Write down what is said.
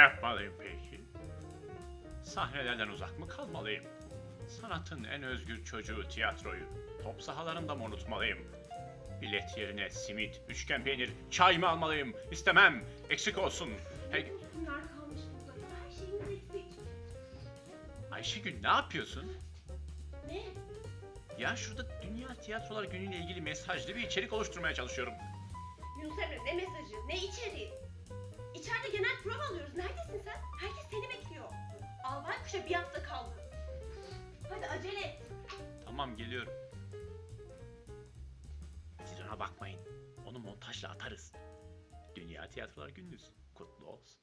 Yapmalıyım peki? Sahnelerden uzak mı kalmalıyım? Sanatın en özgür çocuğu tiyatroyu top sahalarında mı unutmalıyım? Bilet yerine simit, üçgen peynir, çay mı almalıyım? İstemem, eksik olsun. Hey, Bunlar kalmış burada. Her şeyimiz eksik. Ayşegül ne yapıyorsun? Ne? Ya şurada Dünya Tiyatrolar Günü ile ilgili mesajlı bir içerik oluşturmaya çalışıyorum. Yunus Emre ne mesajı, ne içeriği? İçeride genel prova alıyoruz. Neredesin Tamam geliyorum. Siz ona bakmayın. Onu montajla atarız. Dünya Tiyatrolar Gününüz kutlu olsun.